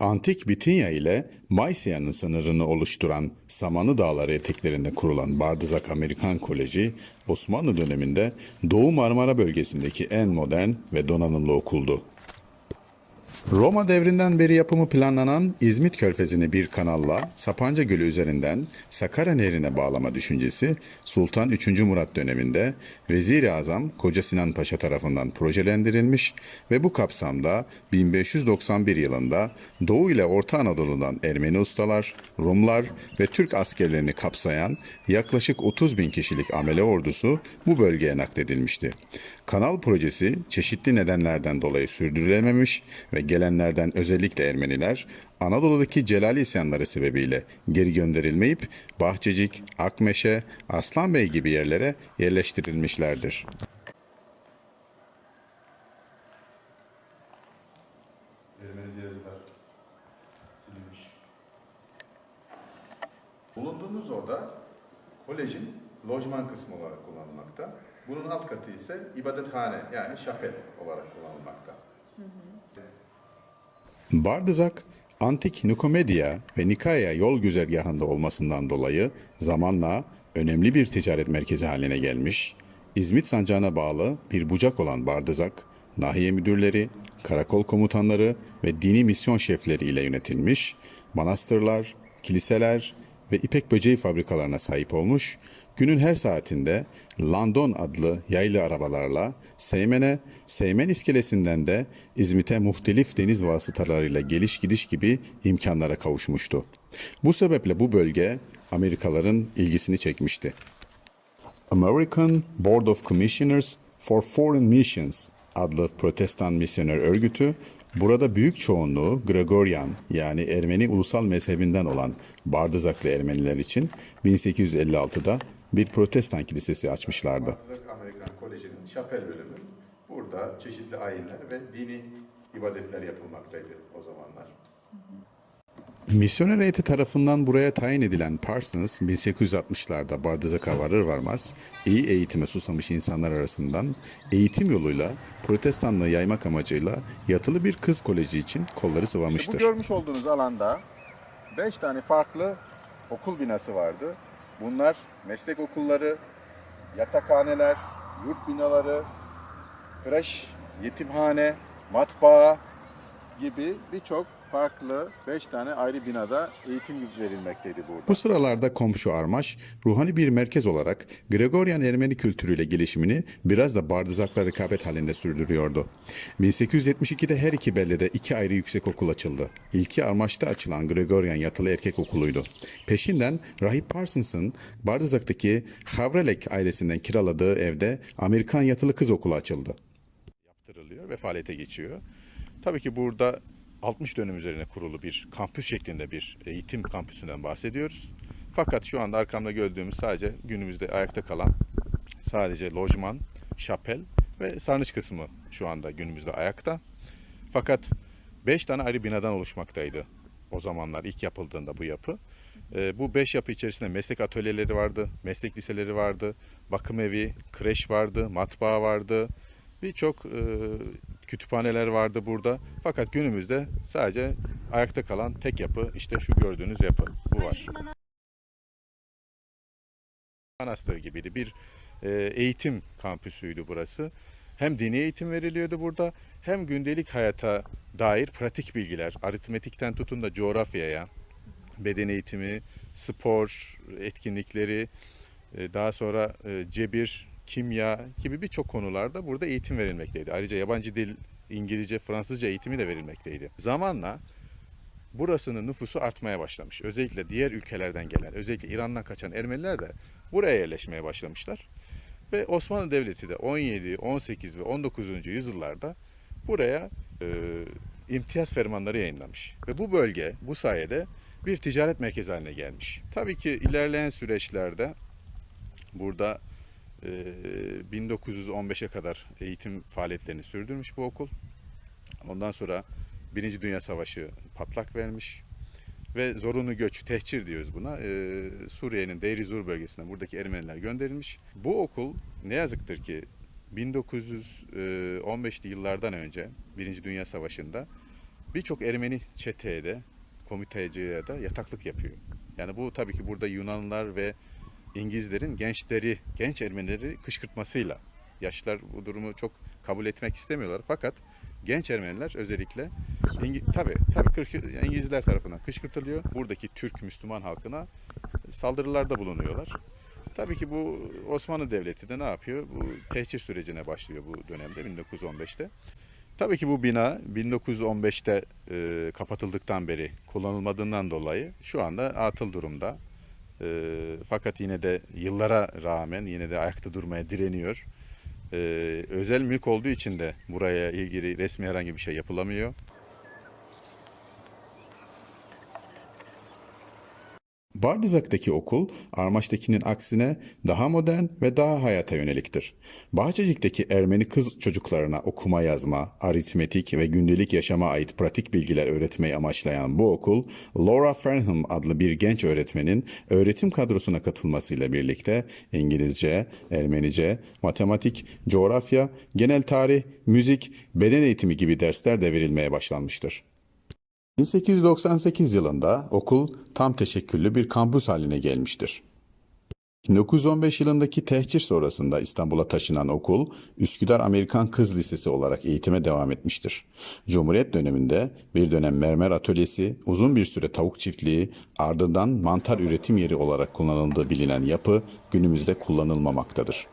Antik Bitinya ile Maysia'nın sınırını oluşturan Samanı Dağları eteklerinde kurulan Bardızak Amerikan Koleji, Osmanlı döneminde Doğu Marmara bölgesindeki en modern ve donanımlı okuldu. Roma devrinden beri yapımı planlanan İzmit Körfezi'ni bir kanalla Sapanca Gölü üzerinden Sakarya Nehri'ne bağlama düşüncesi Sultan 3. Murat döneminde Vezir-i Azam Koca Sinan Paşa tarafından projelendirilmiş ve bu kapsamda 1591 yılında Doğu ile Orta Anadolu'dan Ermeni ustalar, Rumlar ve Türk askerlerini kapsayan yaklaşık 30 bin kişilik amele ordusu bu bölgeye nakledilmişti. Kanal projesi çeşitli nedenlerden dolayı sürdürülememiş ve gelenlerden özellikle Ermeniler Anadolu'daki Celali isyanları sebebiyle geri gönderilmeyip Bahçecik, Akmeşe, Aslanbey gibi yerlere yerleştirilmişlerdir. Bulunduğumuz oda kolejin lojman kısmı olarak kullanılmakta. Bunun alt katı ise ibadethane yani şapel olarak kullanılmakta. Bardızak, antik Nikomedya ve Nikaya yol güzergahında olmasından dolayı zamanla önemli bir ticaret merkezi haline gelmiş, İzmit sancağına bağlı bir bucak olan Bardızak, nahiye müdürleri, karakol komutanları ve dini misyon şefleri ile yönetilmiş, manastırlar, kiliseler ve ipek böceği fabrikalarına sahip olmuş, günün her saatinde Landon adlı yaylı arabalarla Seymen'e, Seymen iskelesinden de İzmit'e muhtelif deniz vasıtalarıyla geliş gidiş gibi imkanlara kavuşmuştu. Bu sebeple bu bölge Amerikalıların ilgisini çekmişti. American Board of Commissioners for Foreign Missions adlı protestan misyoner örgütü burada büyük çoğunluğu Gregorian yani Ermeni ulusal mezhebinden olan Bardızaklı Ermeniler için 1856'da bir protestan kilisesi açmışlardı. Amerikan Koleji'nin şapel bölümü burada çeşitli ayinler ve dini ibadetler yapılmaktaydı o zamanlar. Misyoner heyeti tarafından buraya tayin edilen Parsons 1860'larda Bardızak'a varır varmaz iyi eğitime susamış insanlar arasından eğitim yoluyla protestanlığı yaymak amacıyla yatılı bir kız koleji için kolları İşte bu sıvamıştır. görmüş olduğunuz alanda 5 tane farklı okul binası vardı. Bunlar meslek okulları, yatakhaneler, yurt binaları, kreş, yetimhane, matbaa gibi birçok farklı 5 tane ayrı binada eğitim verilmekteydi burada. Bu sıralarda komşu Armaş, ruhani bir merkez olarak Gregorian Ermeni kültürüyle gelişimini biraz da Bardızak'la rekabet halinde sürdürüyordu. 1872'de her iki beldede iki ayrı yüksek okul açıldı. İlki Armaş'ta açılan Gregorian Yatılı Erkek Okulu'ydu. Peşinden Rahip Parsons'ın Bardızak'taki Havrelek ailesinden kiraladığı evde Amerikan Yatılı Kız Okulu açıldı. Yaptırılıyor ve faaliyete geçiyor. Tabii ki burada 60 dönüm üzerine kurulu bir kampüs şeklinde bir eğitim kampüsünden bahsediyoruz. Fakat şu anda arkamda gördüğümüz sadece günümüzde ayakta kalan sadece lojman, şapel ve sarnıç kısmı şu anda günümüzde ayakta. Fakat 5 tane ayrı binadan oluşmaktaydı o zamanlar ilk yapıldığında bu yapı. Ee, bu 5 yapı içerisinde meslek atölyeleri vardı, meslek liseleri vardı, bakım evi, kreş vardı, matbaa vardı. Birçok e, kütüphaneler vardı burada. Fakat günümüzde sadece ayakta kalan tek yapı işte şu gördüğünüz yapı. Bu var. Manastır gibiydi. Bir e, eğitim kampüsüydü burası. Hem dini eğitim veriliyordu burada hem gündelik hayata dair pratik bilgiler, aritmetikten tutun da coğrafyaya, beden eğitimi, spor etkinlikleri, e, daha sonra e, cebir, kimya gibi birçok konularda burada eğitim verilmekteydi. Ayrıca yabancı dil, İngilizce, Fransızca eğitimi de verilmekteydi. Zamanla burasının nüfusu artmaya başlamış. Özellikle diğer ülkelerden gelen, özellikle İran'dan kaçan Ermeniler de buraya yerleşmeye başlamışlar. Ve Osmanlı Devleti de 17, 18 ve 19. yüzyıllarda buraya e, imtiyaz fermanları yayınlamış. Ve bu bölge bu sayede bir ticaret merkezi haline gelmiş. Tabii ki ilerleyen süreçlerde burada e, 1915'e kadar eğitim faaliyetlerini sürdürmüş bu okul. Ondan sonra Birinci Dünya Savaşı patlak vermiş ve zorunlu göç, tehcir diyoruz buna. Suriye'nin Deir Zur bölgesine buradaki Ermeniler gönderilmiş. Bu okul ne yazıktır ki 1915'li yıllardan önce Birinci Dünya Savaşı'nda birçok Ermeni çeteye de, komiteciye de yataklık yapıyor. Yani bu tabii ki burada Yunanlılar ve İngilizlerin gençleri, genç Ermenileri kışkırtmasıyla. Yaşlılar bu durumu çok kabul etmek istemiyorlar. Fakat genç Ermeniler özellikle İngi, tabii, tabii İngilizler tarafından kışkırtılıyor. Buradaki Türk Müslüman halkına saldırılarda bulunuyorlar. Tabii ki bu Osmanlı Devleti de ne yapıyor? Bu tehcir sürecine başlıyor bu dönemde 1915'te. Tabii ki bu bina 1915'te e, kapatıldıktan beri kullanılmadığından dolayı şu anda atıl durumda. E, fakat yine de yıllara rağmen yine de ayakta durmaya direniyor. E, özel mülk olduğu için de buraya ilgili resmi herhangi bir şey yapılamıyor. Bardizak'taki okul, Armaç'takinin aksine daha modern ve daha hayata yöneliktir. Bahçecik'teki Ermeni kız çocuklarına okuma yazma, aritmetik ve gündelik yaşama ait pratik bilgiler öğretmeyi amaçlayan bu okul, Laura Fernham adlı bir genç öğretmenin öğretim kadrosuna katılmasıyla birlikte İngilizce, Ermenice, matematik, coğrafya, genel tarih, müzik, beden eğitimi gibi dersler de verilmeye başlanmıştır. 1898 yılında okul tam teşekküllü bir kampüs haline gelmiştir. 1915 yılındaki tehcir sonrasında İstanbul'a taşınan okul, Üsküdar Amerikan Kız Lisesi olarak eğitime devam etmiştir. Cumhuriyet döneminde bir dönem mermer atölyesi, uzun bir süre tavuk çiftliği, ardından mantar üretim yeri olarak kullanıldığı bilinen yapı günümüzde kullanılmamaktadır.